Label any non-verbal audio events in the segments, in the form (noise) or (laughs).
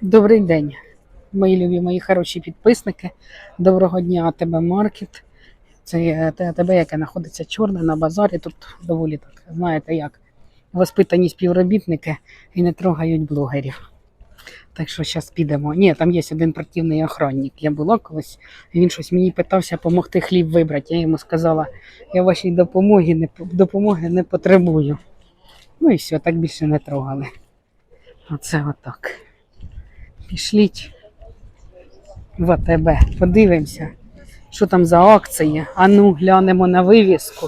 Добрий день, мої любі, мої хороші підписники. Доброго дня тебе маркет. Це е, те- тебе, яке знаходиться чорне на базарі. Тут доволі так, знаєте, як воспитані співробітники і не трогають блогерів. Так що зараз підемо. Ні, там є один противний охранник. Я була колись, він щось мені питався допомогти хліб вибрати. Я йому сказала, я вашої допомоги не, допомоги не потребую. Ну і все, так більше не трогали. Оце отак. Пішліть в АТБ, подивимося, що там за акції. А ну, глянемо на вивіску.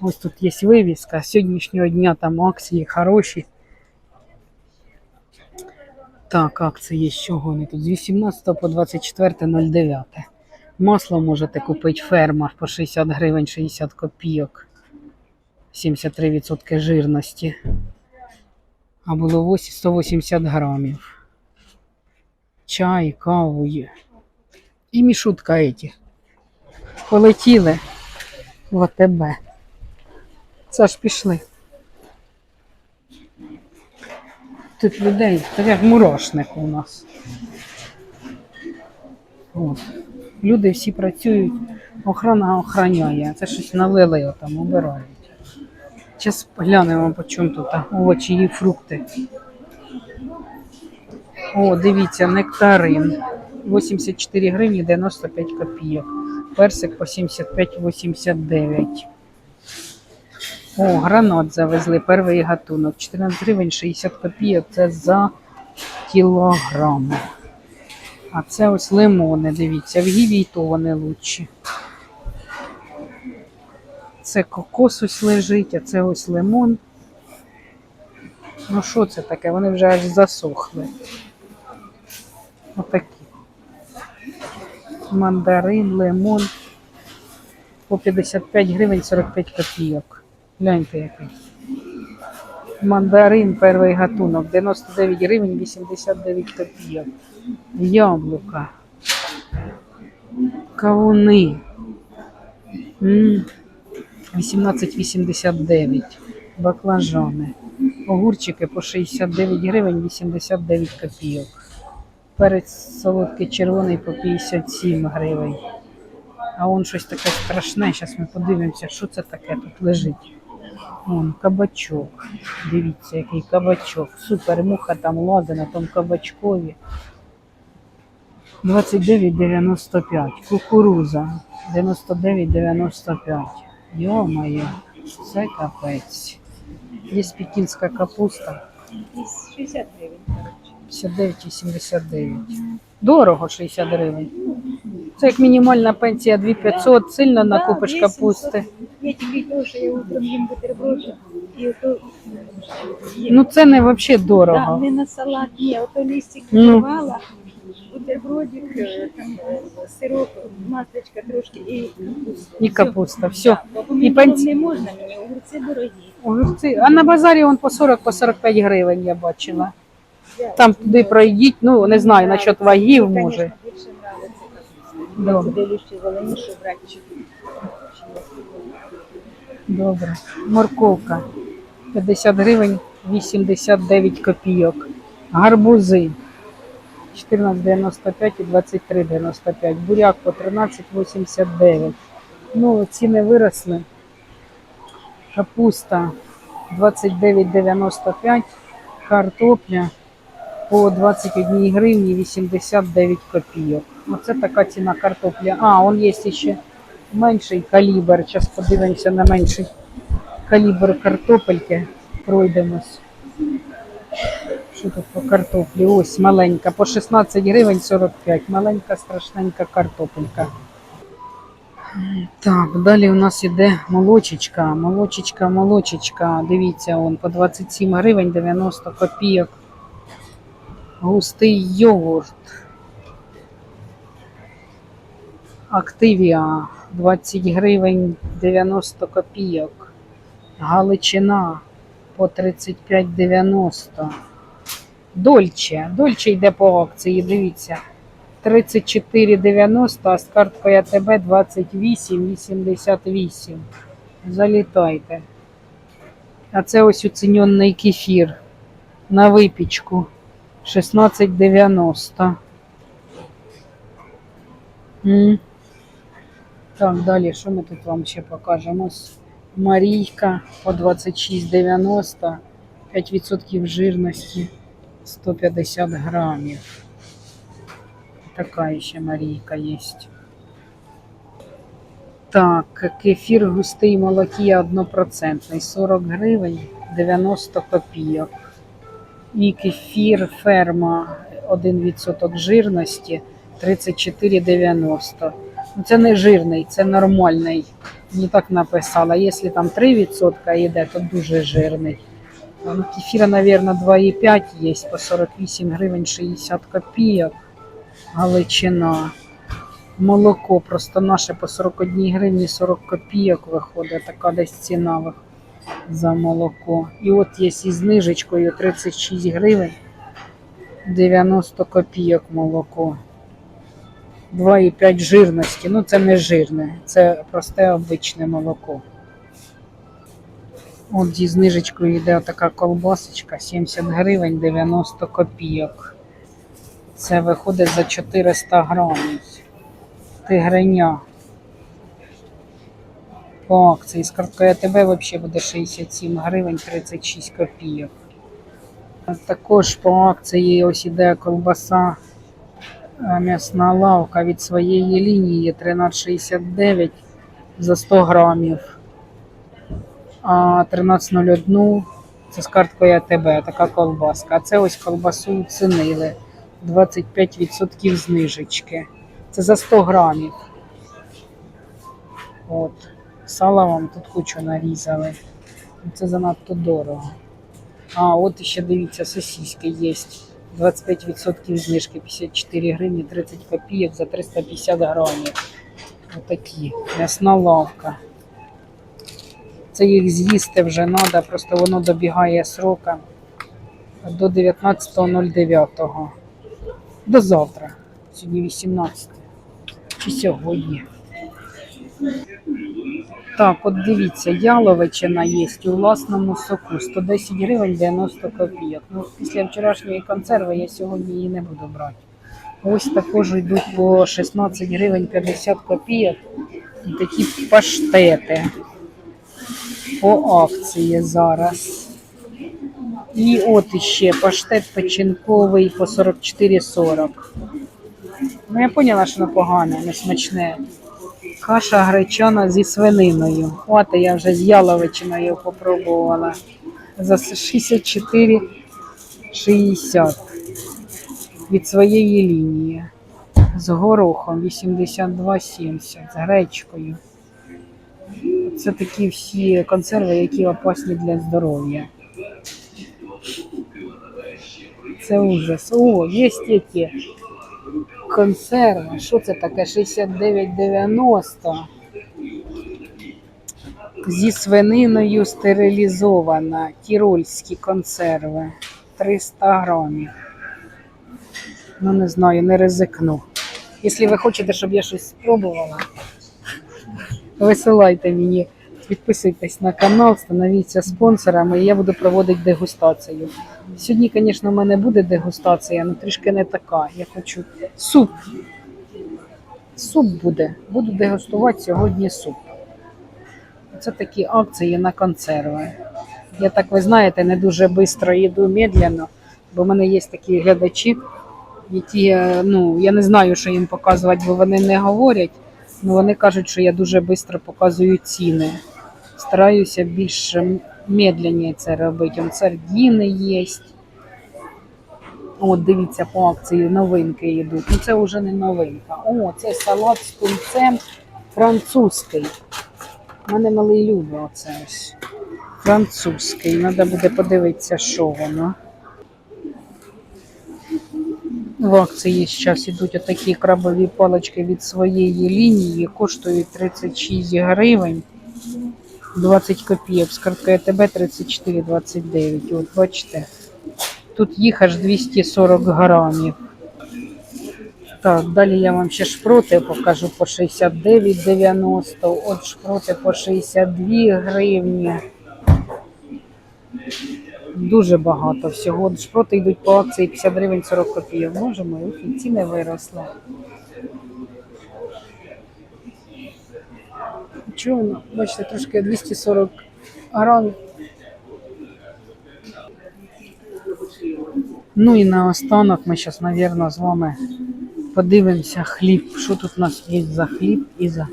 Ось тут є вивіска. З Сьогоднішнього дня там акції хороші. Так, акції з чого вони тут? З 18 по 24.09. Масло можете купити ферма по 60 гривень 60 копійок. 73% жирності. А було 180 грамів чай, каву є. І мішутка еті. Полетіли в АТБ. Це ж пішли. Тут людей, так як мурашник у нас. От. Люди всі працюють, охрана охраняє, це щось налили там, обирають. Зараз глянемо, по чому тут овочі і фрукти. О, дивіться, нектарин. 84 гривні 95 копійок. Персик по 75,89. О, гранат завезли, перший гатунок. 14 гривень 60 копійок. Це за кілограм. А це ось лимони, дивіться, в гіві то вони лучші. Це кокос ось лежить, а це ось лимон. Ну що це таке? Вони вже аж засохли. Отакі. Мандарин, лимон по 55 гривень 45 копійок. Гляньте який. Мандарин перший гатунок 99 гривень 89 копійок. Яблука. Кавуни. 18,89. Баклажани. Огурчики по 69 гривень 89 копійок. Перець солодкий червоний по 57 гривень. А он щось таке страшне. Зараз ми подивимося, що це таке тут лежить. Вон, кабачок. Дивіться, який кабачок. Супер муха там лазить на тому кабачкові. 29,95. Кукуруза 99,95. Йо-моє, це капець. Є пекінська капуста. 60 гривень, коротше. 59,89. Дорого 60 гривень. Це як мінімальна пенсія 2500, сильно накупиш капусти. Я тільки того, що я утром їм бутерброди, і ото... Ну це не взагалі да, дорого. не на салат, ні, ото листик Ну. відривала, бутербродик, е, там е, сироп, масличка трошки і капуста. І капуста. Все. Да, бо помідорів пенсі- не можна мені, огурці дорогі. Огурці. А на базарі он по 40 по 45 гривень я бачила. Там туди пройдіть, ну не знаю, насчет вагів може. Добре. Брати, чи Добре. Морковка 50 гривень 89 копійок. Гарбузи 14,95 і 23,95. Буряк по 13,89. Ну, ціни виросли. Капуста 29,95. Картопля по 21 гривні 89 копійок. Оце така ціна картоплі. А, он є ще менший калібр. Зараз подивимося на менший калібр картопельки. Пройдемось. Що тут по картоплі? Ось маленька, по 16 гривень 45. Маленька страшненька картопелька. Так, далі у нас іде молочечка. Молочечка, молочечка. Дивіться, он по 27 гривень 90 копійок. Густий йогурт. Активія 20 гривень 90 копійок. Галичина по 35,90. Дольче. Дольче йде по акції, дивіться. 34,90, а з карткою АТБ 28,88. Залітайте. А це ось оцінений кефір на випічку. 16,90. Так, далі, що ми тут вам ще покажемо? Марійка по 26,90, 5% жирності, 150 грамів. Така ще Марійка є. Так, кефір густий молокія 1%, 40 гривень 90 копійок. І кефір ферма 1% жирності 34,90. Ну, Це не жирний, це нормальний. Мені так написала. Якщо там 3% йде, то дуже жирний. Ну, кефіра, мабуть, 2,5 є по 48 гривень 60 копійок. Галичина. Молоко просто наше по 41 гривні 40 копійок виходить. Така десь ціна вих- за молоко. І от є із знижечкою 36 гривень 90 копійок молоко. 2,5 жирності. Ну це не жирне, це просте обичне молоко. От зі знижечкою йде така колбасочка 70 гривень 90 копійок. Це виходить за 400 грамів. Тигреня. По акції з карткою АТБ взагалі буде 67 гривень 36 копійок. Також по акції ось іде колбаса е, м'ясна лавка від своєї лінії 13,69 за 100 грамів. А 13,01 це з карткою АТБ, така колбаска. А це ось колбасу оцінили. 25% знижечки. Це за 100 грамів. От. Сала вам тут кучу нарізали. Це занадто дорого. А, от ще дивіться, сосиски є. 25% знижки 54 гривні 30 копійок за 350 грамів. Отакі. М'ясна лавка. Це їх з'їсти вже треба, просто воно добігає срока до 19.09. До завтра. Сьогодні 18. Чи сьогодні. Так, от дивіться, яловичина є у власному соку 110 гривень 90 копійок. Ну, після вчорашньої консерви я сьогодні її не буду брати. Ось також йдуть по 16 гривень 50 копійок. І такі паштети по акції зараз. І от іще паштет печінковий по 44,40. Ну, я поняла, що воно погане, не смачне. Каша гречана зі свининою. От я вже з яловичиною попробувала. За 64,60 від своєї лінії. З горохом 82,70, з гречкою. Це такі всі консерви, які опасні для здоров'я. Це ужас. О, є які консерви. Що це таке? 69,90. Зі свининою стерилізована. Тірольські консерви. 300 грамів. Ну, не знаю, не ризикну. Якщо ви хочете, щоб я щось спробувала, висилайте мені, підписуйтесь на канал, становіться спонсорами, і я буду проводити дегустацію. Сьогодні, звісно, в мене буде дегустація, але трішки не така. Я хочу суп. Суп буде. Буду дегустувати сьогодні суп. Це такі акції на консерви. Я так, ви знаєте, не дуже швидко їду медленно, бо в мене є такі глядачі, які, е, ну, я не знаю, що їм показувати, бо вони не говорять. Ну, вони кажуть, що я дуже швидко показую ціни. Стараюся більш медленніше це робити. Он сардіни є. От, дивіться, по акції новинки йдуть. Ну це вже не новинка. О, це салат з тунцем французький. У мене малий любить оце ось. Французький. Треба буде подивитися, що воно. В акції зараз ідуть отакі крабові палички від своєї лінії, коштують 36 гривень 20 копійок. З карткою ТБ 34,29. От бачите, тут їх аж 240 грамів. Так, далі я вам ще шпроти покажу по 69,90. От шпроти по 62 гривні. Дуже багато всього. Шпроти йдуть по акції 50 гривень 40 копійок. Можемо, і ціни виросли. Чого? Бачите, трошки 240 грамів. Ну і наостанок ми зараз, мабуть, з вами подивимося хліб. Що тут у нас є за хліб і за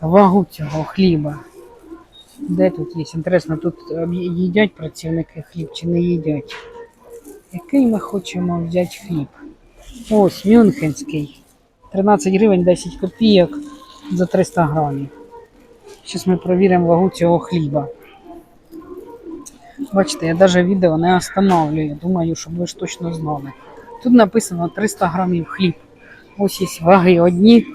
вагу цього хліба. Де тут є? Інтересно, тут їдять працівники хліб чи не їдять? Який ми хочемо взяти хліб? Ось, Мюнхенський. 13 гривень 10 копійок за 300 грамів. Зараз ми перевіримо вагу цього хліба. Бачите, я навіть відео не останавливаю. Думаю, щоб ви ж точно знали. Тут написано 300 грамів хліб. Ось є ваги одні.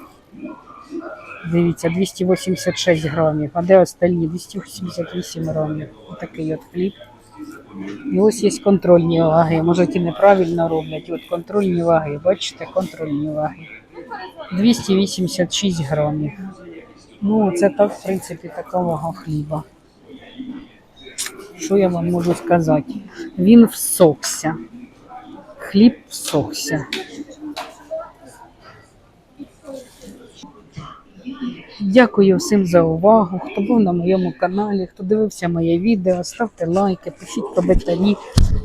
Дивіться, 286 грамів, а де остальні? 288 грамів. Отакий от хліб. І ось є контрольні ваги. Може, ті неправильно роблять. От контрольні ваги. Бачите, контрольні ваги. 286 грамів. Ну, це так, в принципі, така вага хліба. Що я вам можу сказати? Він всохся. Хліб всохся. Дякую всім за увагу. Хто був на моєму каналі, хто дивився моє відео, ставте лайки, пишіть коментарі,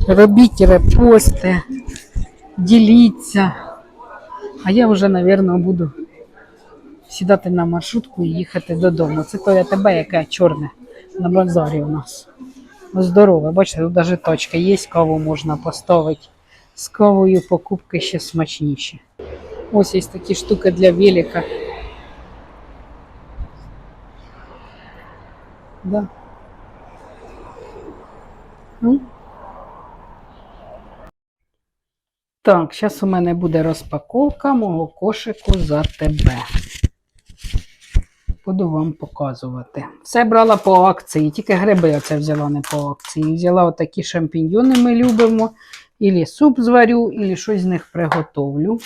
робіть репости, діліться. А я вже, мабуть, буду сідати на маршрутку і їхати додому. Це то я тебе, яке чорне на базарі у нас. Здорове, бачите, тут навіть точка є, каву можна поставити. З кавою покупки ще смачніші. Ось є такі штуки для велика. Да. Ну. Так, зараз у мене буде розпаковка мого кошику за тебе. Буду вам показувати. Все брала по акції, тільки гриби оце взяла не по акції. Взяла отакі шампіньйони ми любимо. Ілі суп зварю, ілі щось з них приготовлю.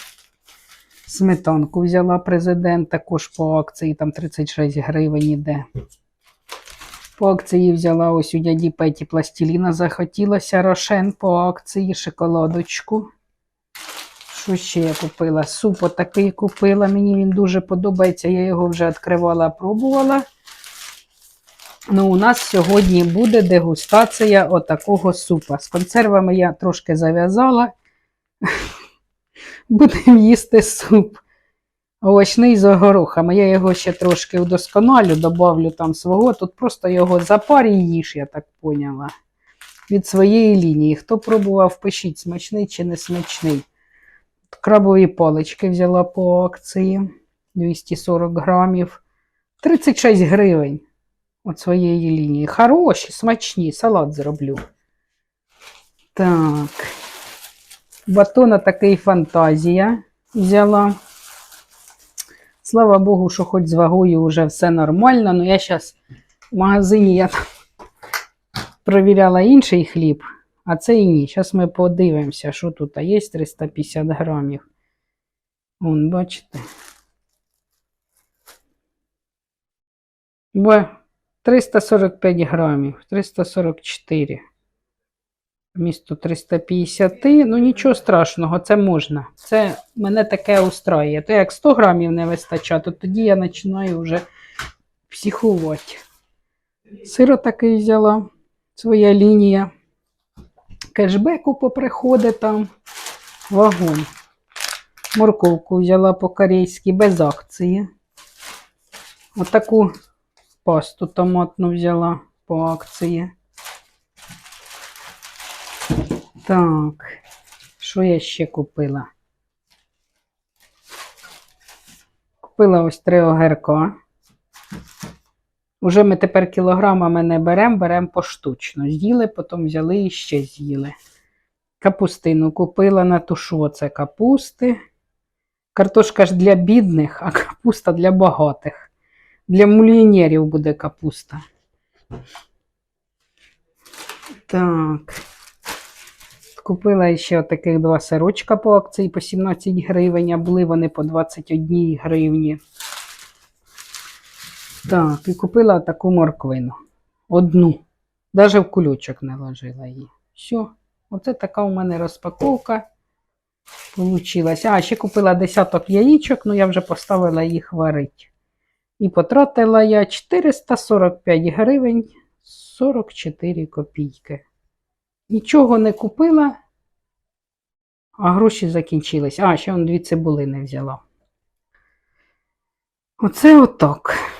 Сметанку взяла президент, також по акції, там 36 гривень іде. По акції взяла ось у дяді Петі пластиліна захотілося рошен по акції, шоколадочку. Що ще я купила? Суп отакий купила. Мені він дуже подобається. Я його вже відкривала, пробувала. Ну, у нас сьогодні буде дегустація отакого супа. З консервами я трошки зав'язала. (laughs) Будемо їсти суп. Овочний з горохами. Я його ще трошки удосконалю, добавлю там свого. Тут просто його запар і їж, я так поняла. Від своєї лінії. Хто пробував, пишіть, смачний чи не смачний. Крабові палички взяла по акції 240 грамів. 36 гривень від своєї лінії. Хороші, смачні, салат зроблю. Так. Батона такий фантазія взяла. Слава Богу, що хоч з вагою вже все нормально. Ну я зараз в магазині я (laughs) провіряла інший хліб, а цей ні. Зараз ми подивимося, що тут є 350 грамів. Вон, бачите. Бо 345 грамів, 344. Вмісто 350. Ну нічого страшного, це можна. Це мене таке устраює. То як 100 грамів не вистачає, то тоді я починаю вже психувати. Сиро такий взяла, своя лінія. Кешбеку поприходить там. Вагон. Морковку взяла по-корейськи без акції. Отаку пасту томатну взяла по акції. Так, що я ще купила? Купила ось три огірка. Уже ми тепер кілограмами не беремо, беремо поштучно. З'їли, потім взяли і ще з'їли. Капустину купила на тушу це капусти. Картошка ж для бідних, а капуста для багатих. Для мільйонерів буде капуста. Так. Купила ще таких два сирочка по акції по 17 гривень, а були вони по 21 гривні. Так, і купила таку морквину. Одну. Даже в кульочок не ложила її. Все, оце така у мене розпаковка получилась. А, ще купила десяток яєчок, ну я вже поставила їх варити. І потратила я 445 гривень 44 копійки. Нічого не купила, а гроші закінчились. А, ще он дві цибулини взяла. Оце отак.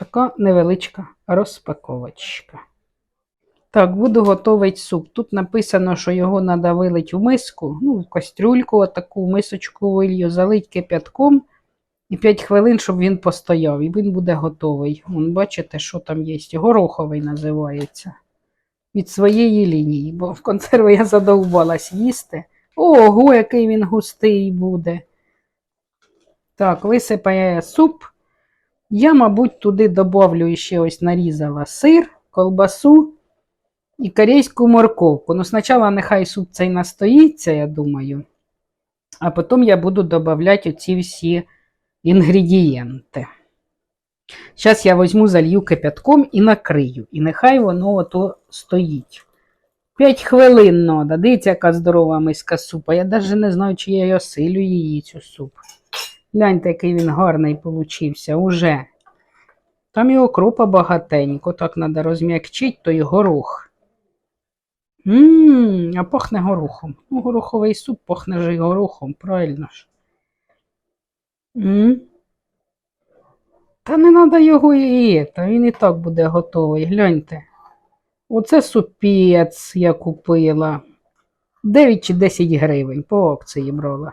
Така невеличка розпаковочка. Так, буду готувати суп. Тут написано, що його треба вилити в миску, ну, в кастрюльку, отаку мисочку вилью, залить кип'ятком і 5 хвилин, щоб він постояв, і він буде готовий. Вон, бачите, що там є. Гороховий називається. Від своєї лінії, бо в консерви я задовбалась їсти. Ого, який він густий буде. Так, висипає суп. Я, мабуть, туди добавлю ще ось нарізала сир, колбасу і корейську морковку. Ну, спочатку нехай суп цей настоїться, я думаю. А потім я буду додавати оці всі інгредієнти. Зараз я візьму, залью кипятком і накрию. І нехай воно ото стоїть. 5 хвилин треба. Дивіться, яка здорова миска супа. Я навіть не знаю, чи я осилю її, цю суп. Гляньте, який він гарний получився уже. Там і окропа багатенько, так треба розм'якчити, то й горох. Ммм, а пахне горохом. Ну, гороховий суп пахне же й горохом, правильно ж. М? Та не треба його і та він і так буде готовий. Гляньте. Оце супець я купила. 9 чи 10 гривень по акції брала.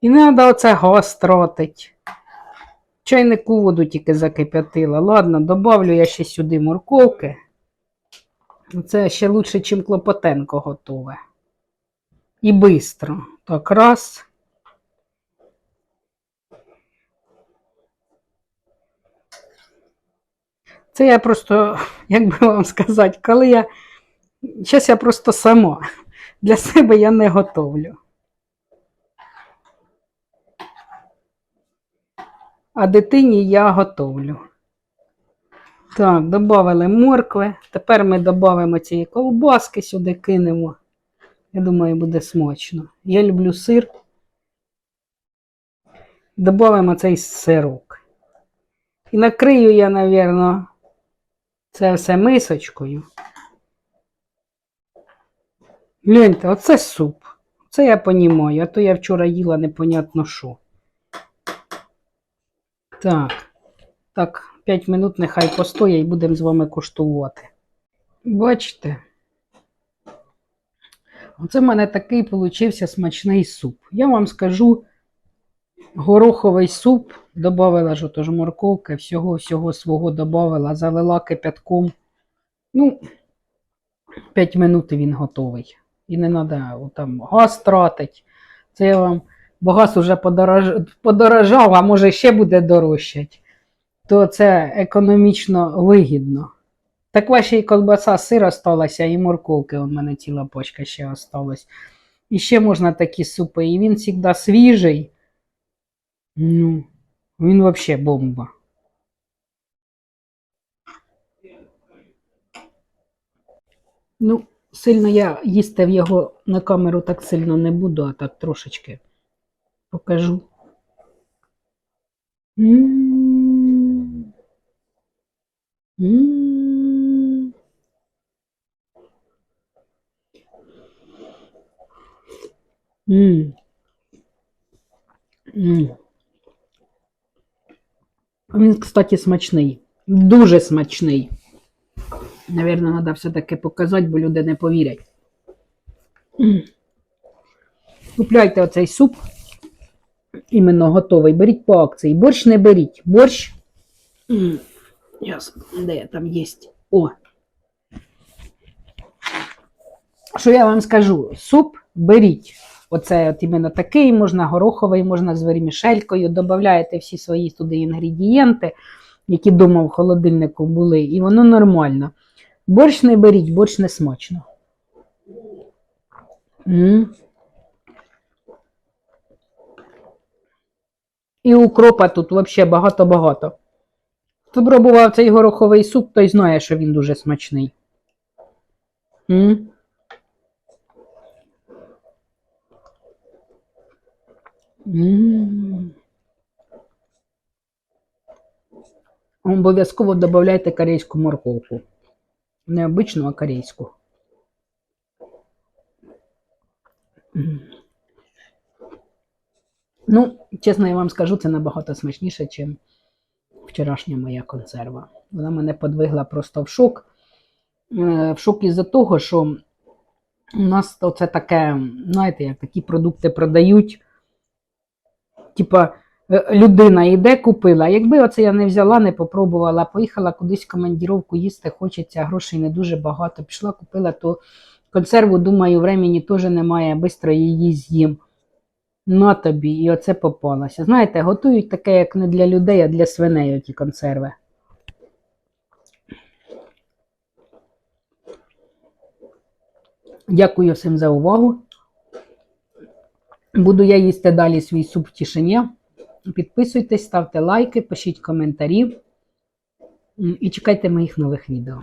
І не треба оце газ тратить. Чайнику воду тільки закип'ятила. Ладно, добавлю я ще сюди морковки. Це ще лучше, чим Клопотенко готове. І бистро. Так, раз. Це я просто, як би вам сказати, коли я. Зараз я просто сама. Для себе я не готовлю. А дитині я готовлю. Так, додали моркви. Тепер ми додамо цієї ковбаски сюди кинемо. Я думаю, буде смачно. Я люблю сир. Додамо цей сирок. І накрию я, напевно, це все мисочкою. Гляньте, оце суп. Це я понімаю, а то я вчора їла непонятно що. Так, так, 5 минут нехай постоє і будемо з вами куштувати. Бачите? Оце в мене такий получився смачний суп. Я вам скажу, гороховий суп, додавала ж отож морковки, всього-всього свого додавала, залила кипятком. Ну, 5 минут він готовий. І не треба там газ тратить. Це я вам, бо газ уже подорож... подорожав, а може ще буде дорожчать. То це економічно вигідно. Так ваша і колбаса сир осталася, і морковки у мене ціла почка ще осталась. І ще можна такі супи. І він завжди свіжий. Ну, він взагалі бомба. Ну, сильно я їсти в його на камеру так сильно не буду, а так трошечки покажу. Він, кстати, смачний. Дуже смачний. Навірно, треба все-таки показати, бо люди не повірять. Купляйте оцей суп. Іменно готовий. Беріть по акції. Борщ не беріть. Борщ. Ясно. Де там є? О. Що я вам скажу? Суп беріть. Оце от іменно такий, можна гороховий, можна з вермішелькою. Додаєте всі свої туди інгредієнти, які вдома в холодильнику були, і воно нормально. Борщ не беріть, борщ не смачно. М. І укропа тут взагалі багато-багато. Хто пробував цей гороховий суп, той знає, що він дуже смачний. М? Обов'язково додавайте корейську морковку. Не обичну, а корейську. Ну, чесно, я вам скажу, це набагато смачніше, ніж вчорашня моя консерва. Вона мене подвигла просто в шок. Е, В шок із-за того, що у нас це таке, знаєте, як такі продукти продають. Типа, е, людина йде, купила. Якби оце я не взяла, не попробувала, поїхала кудись в командіровку їсти, хочеться, грошей не дуже багато. Пішла, купила, то консерву, думаю, времені теж немає, швидко її з'їм. На тобі, і оце попалося. Знаєте, готують таке, як не для людей, а для свиней оті консерви. Дякую всім за увагу. Буду я їсти далі свій суп в тишині. Підписуйтесь, ставте лайки, пишіть коментарі і чекайте моїх нових відео.